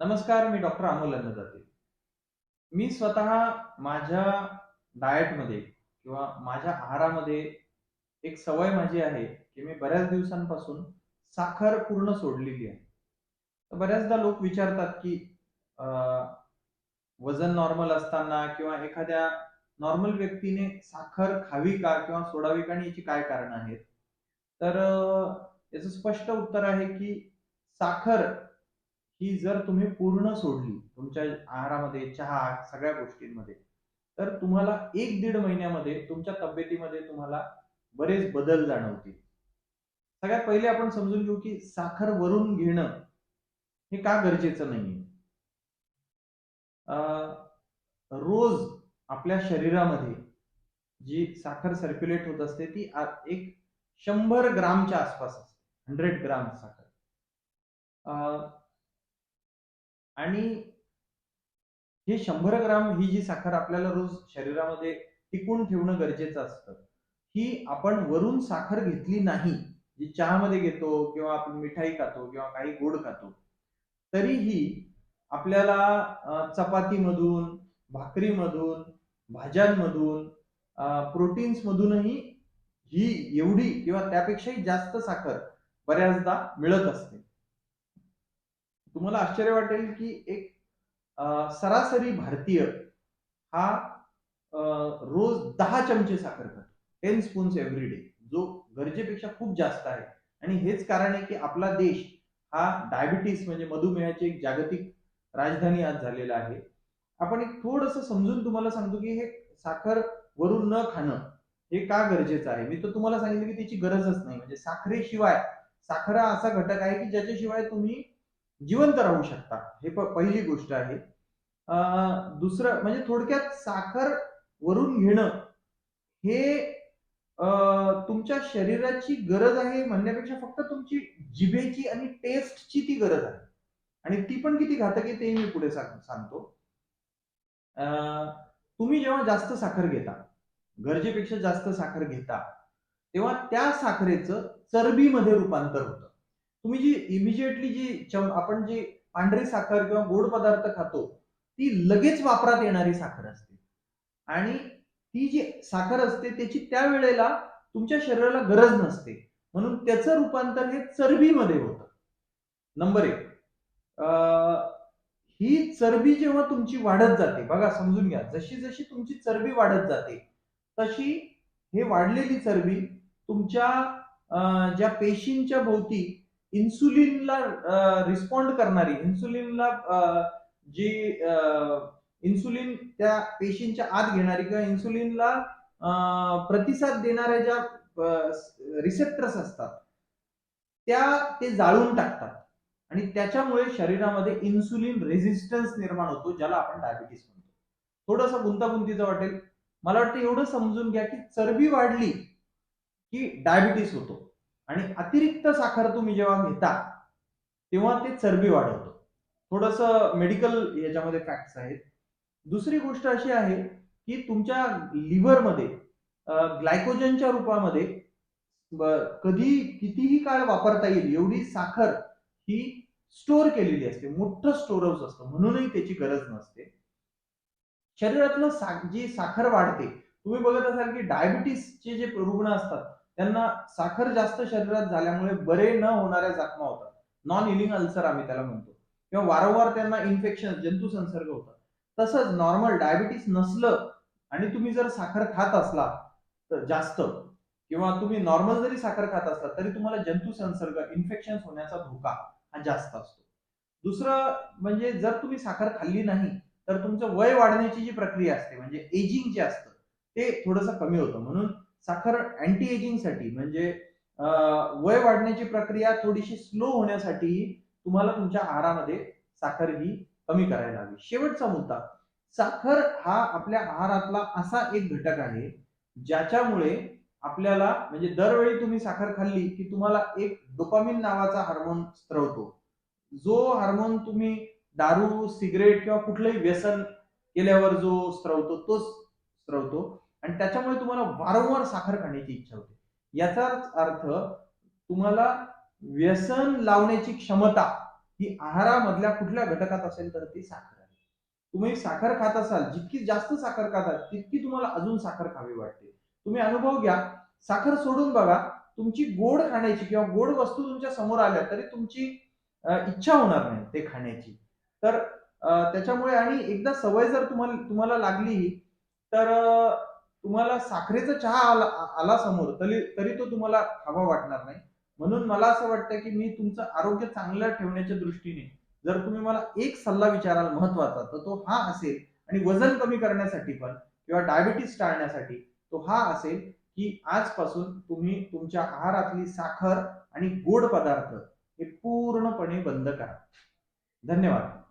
नमस्कार मी डॉक्टर अमोल अन्नदाते मी स्वतः माझ्या डाएटमध्ये किंवा माझ्या आहारामध्ये एक सवय माझी आहे की मी बऱ्याच दिवसांपासून साखर पूर्ण सोडलेली आहे. तर बऱ्याचदा लोक विचारतात की वजन नॉर्मल असताना किंवा एखाद्या नॉर्मल व्यक्तीने साखर खावी का किंवा सोडावी का आणि याची काय कारण आहेत? तर याचं स्पष्ट उत्तर आहे की साखर ही जर तुम्ही पूर्ण सोडली तुमच्या आहारामध्ये चहा सगळ्या गोष्टींमध्ये तर तुम्हाला एक दीड महिन्यामध्ये तुमच्या तब्येतीमध्ये तुम्हाला बरेच बदल जाणवतील. सगळ्यात पहिले आपण समजून घेऊ की साखर वरून घेणं हे का गरजेचं नाहीये? अं, रोज आपल्या शरीरामध्ये जी साखर सर्क्युलेट होत असते ती एक शंभर ग्रामच्या आसपास असते. हंड्रेड ग्राम साखर. अं, आणि हे शंभर ग्राम ही जी साखर आपल्याला रोज शरीरामध्ये टिकून ठेवणं गरजेचं असतं ही आपण वरून साखर घेतली नाही जी चहामध्ये घेतो किंवा आपण मिठाई खातो किंवा काही गोड खातो तरीही आपल्याला चपातीमधून भाकरीमधून भाज्यांमधून प्रोटीन्स मधूनही ही एवढी किंवा त्यापेक्षाही जास्त साखर बऱ्याचदा मिळत असते. तुम्हाला आश्चर्य वाटेल की एक सरासरी भारतीय हा रोज दहा चमचे साखर खातो. टेन स्पून्स एव्हरी डे जो गरजेपेक्षा खूप जास्त आहे. आणि हेच कारण आहे की आपला देश हा डायबिटीस म्हणजे मधुमेहाची एक जागतिक राजधानी आज झालेला आहे. आपण एक थोडस समजून तुम्हाला सांगतो की हे साखर वरून न खाणं हे का गरजेचं आहे? मी तर तुम्हाला सांगितलं की त्याची गरजच नाही. म्हणजे साखरेशिवाय साखर हा असा घटक आहे की ज्याच्याशिवाय तुम्ही जिवंत राहू शकता. हे पहिली गोष्ट आहे. अं, दुसरं म्हणजे थोडक्यात साखर वरून घेणं हे अं, तुमच्या शरीराची गरज आहे म्हणण्यापेक्षा फक्त तुमची जिभेची आणि टेस्टची ती गरज आहे. आणि ती पण किती घातक आहे ते मी पुढे सांगतो. अं, तुम्ही जेव्हा जास्त साखर घेता गरजेपेक्षा जास्त साखर घेता तेव्हा त्या साखरेचं चरबीमध्ये रूपांतर होतं. तुम्ही जी इमिजिएटली जी चम- आपण जी पांढरी साखर किंवा गोड पदार्थ खातो ती लगेच वापरात येणारी साखर असते. आणि ती जी साखर असते त्याची त्यावेळेला तुमच्या शरीराला गरज नसते. म्हणून त्याचं रूपांतर हे चरबीमध्ये होतं. नंबर एक. ही चरबी जेव्हा तुमची वाढत जाते बघा समजून घ्या. जशी जशी तुमची चरबी वाढत जाते तशी हे वाढलेली चरबी तुमच्या ज्या पेशींच्या भोवती इन्सुलिनला रिस्पॉन्ड करणारी इन्सुलिनला जी इन्सुलिन त्या पेशींच्या आत घेणारी किंवा इन्सुलिनला प्रतिसाद देणाऱ्या ज्या रिसेप्टर्स असतात त्या ते जाळून टाकतात. आणि त्याच्यामुळे शरीरामध्ये इन्सुलिन रेझिस्टन्स निर्माण होतो ज्याला आपण डायबिटीस म्हणतो. थोडंसं गुंतागुंतीचं वाटेल. मला वाटतं एवढं समजून घ्या की चरबी वाढली की डायबिटीस होतो. आणि अतिरिक्त साखर तुम्ही जेव्हा घेता तेव्हा ते चरबी वाढवतो. थोडस मेडिकल याच्यामध्ये फॅक्ट्स आहेत. दुसरी गोष्ट अशी आहे की तुमच्या लिव्हरमध्ये ग्लायकोजनच्या रूपामध्ये कधी कितीही काळ वापरता येईल एवढी साखर ही स्टोअर केलेली असते. मोठं स्टोर हाऊस असतं. म्हणूनही त्याची गरज नसते. शरीरातलं सा जी साखर वाढते तुम्ही बघत असाल की डायबिटीसचे जे रुग्ण असतात त्यांना साखर जास्त शरीरात झाल्यामुळे बरे न होणाऱ्या जखमा होतात. नॉन इलिंग अल्सर आम्ही त्याला म्हणतो. किंवा वारंवार त्यांना इन्फेक्शन जंतू संसर्ग होतात. तसंच नॉर्मल डायबिटीस नसलं आणि तुम्ही जर साखर खात असला तर जास्त किंवा तुम्ही नॉर्मल जरी साखर खात असला तरी तुम्हाला जंतू संसर्ग इन्फेक्शन होण्याचा धोका हा जास्त असतो. दुसरं म्हणजे जर तुम्ही साखर खाल्ली नाही तर तुमचं वय वाढण्याची जी प्रक्रिया असते म्हणजे एजिंग जे असतं ते थोडंसं कमी होतं. म्हणून साखर अँटी एजिंगसाठी म्हणजे वय वाढण्याची प्रक्रिया थोडीशी स्लो होण्यासाठी तुम्हाला तुमच्या आहारामध्ये साखर ही कमी करायला हवी. शेवटचा मुद्दा साखर हा आपल्या आहारातला असा एक घटक आहे ज्याच्यामुळे आपल्याला म्हणजे दरवेळी तुम्ही साखर खाल्ली की तुम्हाला एक डोपामिन नावाचा हार्मोन स्त्रवतो जो हार्मोन तुम्ही दारू सिगरेट किंवा कुठलंही व्यसन केल्यावर जो स्त्रवतो तोच स्त्रवतो आणि त्याच्यामुळे तुम्हाला वारंवार साखर खाण्याची इच्छा होते. याचाच अर्थ तुम्हाला व्यसन लावण्याची क्षमता ही आहारामधल्या कुठल्या घटकात असेल तर ती साखर आहे. तुम्ही साखर खात असाल जितकी जास्त साखर खातात तितकी तुम्हाला अजून साखर खावी वाटते. तुम्ही अनुभव घ्या. साखर सोडून बघा तुमची गोड खाण्याची किंवा गोड वस्तू तुमच्यासमोर आल्या तरी तुमची इच्छा होणार नाही ते खाण्याची. तर त्याच्यामुळे आणि एकदा सवय जर तुम्हाला तुम्हाला लागली तर तुम्हाला साखरेचा चहा आला आला समोर तरी तरी तो तुम्हाला हवा वाटणार नाही. म्हणून मला असं वाटतं की मी तुमचं आरोग्य चांगलं ठेवण्याच्या दृष्टीने जर तुम्ही मला एक सल्ला विचाराल महत्त्वाचा तर तो हा असेल आणि वजन कमी करण्यासाठी पण किंवा डायबिटीस टाळण्यासाठी तो हा असेल की आजपासून तुम्ही तुमच्या आहारातली साखर आणि गोड पदार्थ हे पूर्णपणे बंद करा. धन्यवाद.